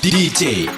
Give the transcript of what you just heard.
djsr.com